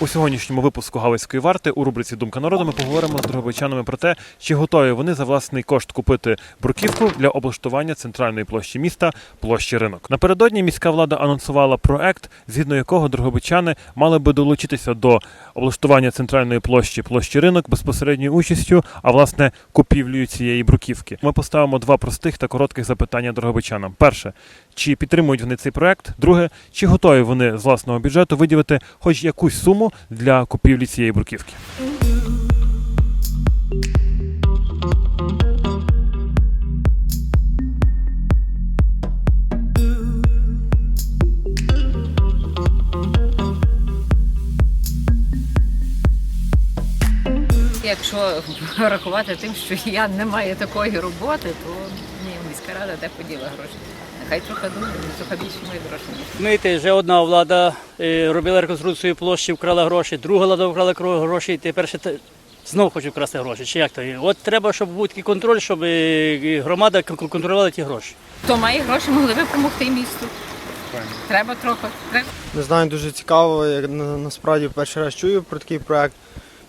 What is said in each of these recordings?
У сьогоднішньому випуску Галицької варти у рубриці Думка народу ми поговоримо з дрогобичанами про те, чи готові вони за власний кошт купити бруківку для облаштування центральної площі міста площі ринок. Напередодні міська влада анонсувала проект, згідно якого дрогобичани мали би долучитися до облаштування центральної площі площі ринок безпосередньою участю, а власне купівлею цієї бруківки. Ми поставимо два простих та коротких запитання дрогобичанам. Перше, чи підтримують вони цей проект? Друге, чи готові вони з власного бюджету виділити хоч якусь суму для купівлі цієї бруківки? Якщо рахувати тим, що я не маю такої роботи, то ні, міська рада де поділа гроші. Нехай трохи думає, трохи більше мої гроші, ніж. Знаєте, вже одна влада е, робила реконструкцію площі, вкрала гроші, друга влада вкрала гроші, і тепер ще знов хочуть вкрасти гроші. Чи як то? От треба, щоб був такий контроль, щоб е, громада контролювала ті гроші. Хто має гроші, могли би допомогти місту. Треба трохи. Не знаю, дуже цікаво. Я насправді перший раз чую про такий проект.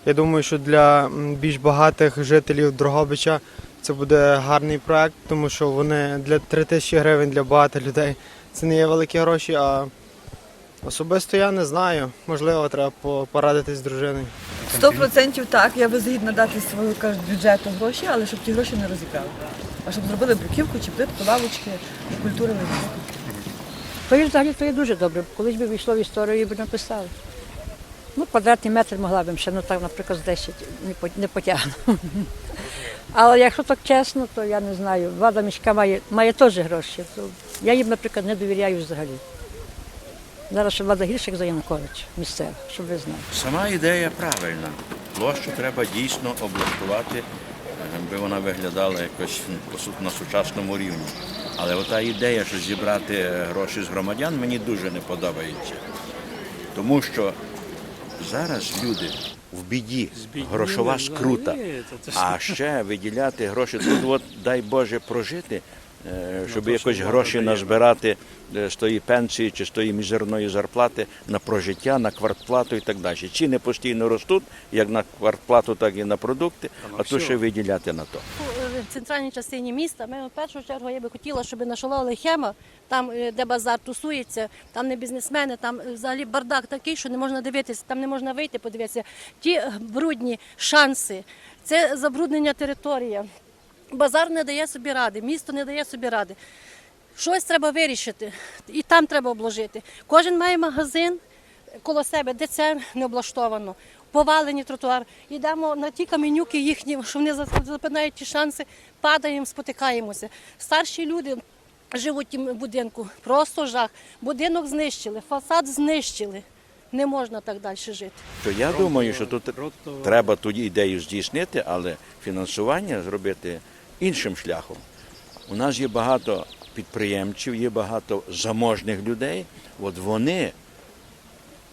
Я думаю, що для більш багатих жителів Дрогобича це буде гарний проект, тому що вони для 3 тисячі гривень для багатих людей це не є великі гроші. А особисто я не знаю. Можливо, треба порадитись з дружиною. Сто процентів так, я би згідна дати свою кажуть, бюджету гроші, але щоб ті гроші не розібрали. А щоб зробили бруківку чи плитку, лавочки, культури. То є взагалі то є дуже добре. Колись би війшло в історію і б написали. Ну, квадратний метр могла б ще, ну так, наприклад, з 10 не, по- не потягну. Але якщо так чесно, то я не знаю. Влада міська має, має теж гроші. То я їм, наприклад, не довіряю взагалі. Зараз ще влада гірше, як за Янукович, місцева, щоб ви знали. Сама ідея правильна. Площу треба дійсно облаштувати, аби вона виглядала якось су- на сучасному рівні. Але ота ідея, що зібрати е, гроші з громадян, мені дуже не подобається. Тому що зараз люди в біді, грошова скрута. А ще виділяти гроші, тут от, дай Боже прожити, е, щоб якось гроші назбирати е, з тої пенсії чи з тої мізерної зарплати на прожиття, на квартплату і так далі. Ціни постійно ростуть, як на квартплату, так і на продукти, а то ще виділяти на то. В центральній частині міста. Ми в першу чергу я би хотіла, щоб на шалали хема, там е, де базар тусується, там не бізнесмени, там е, взагалі бардак такий, що не можна дивитися, там не можна вийти, подивитися. Ті брудні шанси, це забруднення території. Базар не дає собі ради, місто не дає собі ради. Щось треба вирішити, і там треба обложити. Кожен має магазин коло себе, де це не облаштовано. Повалені тротуар. Йдемо на ті каменюки їхні, що вони запинають ті шанси, падаємо, спотикаємося. Старші люди живуть в будинку, просто жах. Будинок знищили, фасад знищили. Не можна так далі жити. Що я думаю, що тут треба ту ідею здійснити, але фінансування зробити іншим шляхом. У нас є багато підприємців, є багато заможних людей. От вони,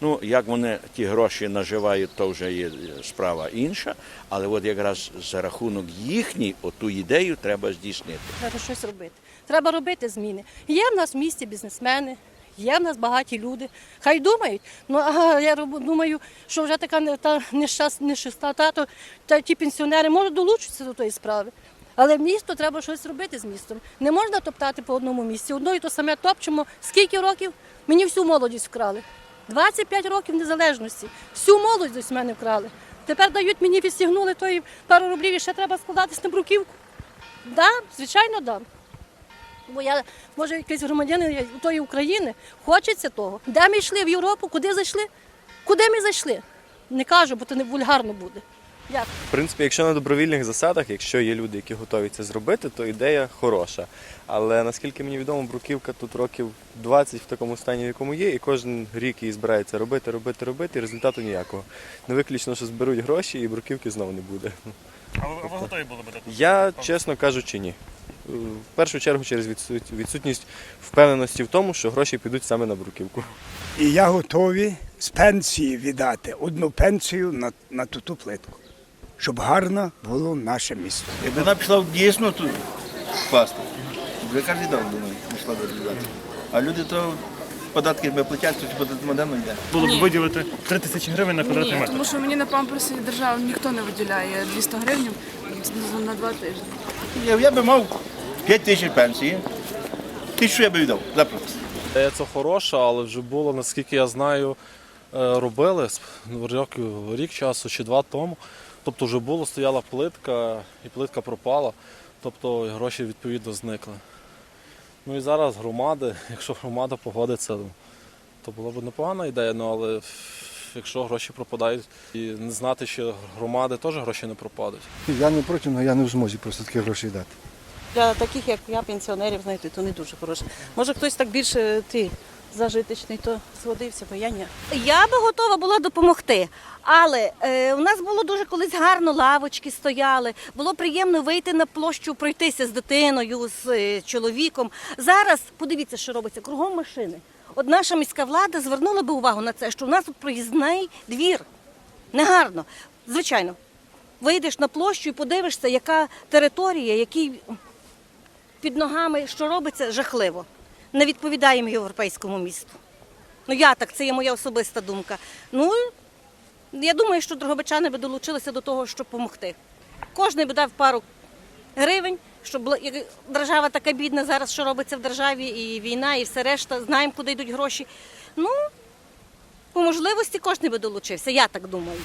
ну як вони ті гроші наживають, то вже є справа інша. Але от якраз за рахунок їхній, оту ідею треба здійснити. Треба щось робити. Треба робити зміни. Є в нас в місті бізнесмени, є в нас багаті люди. Хай думають. Ну а я думаю, що вже така не та нещасна нещасна, то та ті пенсіонери можуть долучитися до тої справи. Але місто треба щось робити з містом. Не можна топтати по одному місці. Одно і то саме топчемо. Скільки років? Мені всю молодість вкрали. 25 років незалежності. Всю молодь з мене вкрали. Тепер дають мені відстігнули тої пару рублів і ще треба складатись на бруківку. Дам, звичайно, дам. Бо я, може, якийсь громадянин тої України хочеться того. Де ми йшли в Європу? Куди зайшли? Куди ми зайшли? Не кажу, бо то не вульгарно буде. Як? В принципі, якщо на добровільних засадах, якщо є люди, які готові це зробити, то ідея хороша. Але наскільки мені відомо, бруківка тут років 20 в такому стані, в якому є, і кожен рік її збирається робити, робити, робити, і результату ніякого. Не виключно, що зберуть гроші, і бруківки знову не буде. А ви, ви готові були б до Я, чесно кажучи, ні. В першу чергу через відсутність впевненості в тому, що гроші підуть саме на бруківку. І я готовий з пенсії віддати одну пенсію на, на ту, ту плитку, щоб гарно було наше місто. Якби вона пішла в дійсно тут впасти, вже кожен дав, думаю, пішла б розглядати. А люди то податки ви платять, то модерно йде. Було б виділити 3 тисячі гривень на квадратний Ні, метр. тому що мені на памперси держава ніхто не виділяє 200 гривень на два тижні. Я, я би мав 5 тисяч пенсії. Тисячу я би віддав запросто. Це хороша, але вже було, наскільки я знаю, е, робили років- рік часу чи два тому. Тобто вже було, стояла плитка, і плитка пропала, тобто гроші відповідно зникли. Ну і зараз громади, якщо громада погодиться, то була б непогана ідея, ну але якщо гроші пропадають, і не знати, що громади теж гроші не пропадуть. Я не проти, але я не в змозі просто такі гроші дати. Для таких, як я, пенсіонерів, знаєте, то не дуже хороше. Може, хтось так більше ти зажиточний, то згодився, бо я ні. Я би готова була допомогти, але е, у нас було дуже колись гарно, лавочки стояли. Було приємно вийти на площу, пройтися з дитиною, з е, чоловіком. Зараз подивіться, що робиться кругом машини. От наша міська влада звернула би увагу на це, що в нас тут проїзний двір. Негарно. Звичайно, вийдеш на площу і подивишся, яка територія, який під ногами, що робиться, жахливо. Не відповідаємо європейському місту. Ну я так, це є моя особиста думка. Ну, я думаю, що дрогобичани би долучилися до того, щоб допомогти. Кожен би дав пару гривень, щоб держава така бідна зараз, що робиться в державі, і війна, і все решта. Знаємо, куди йдуть гроші. Ну, по можливості кожен би долучився, я так думаю.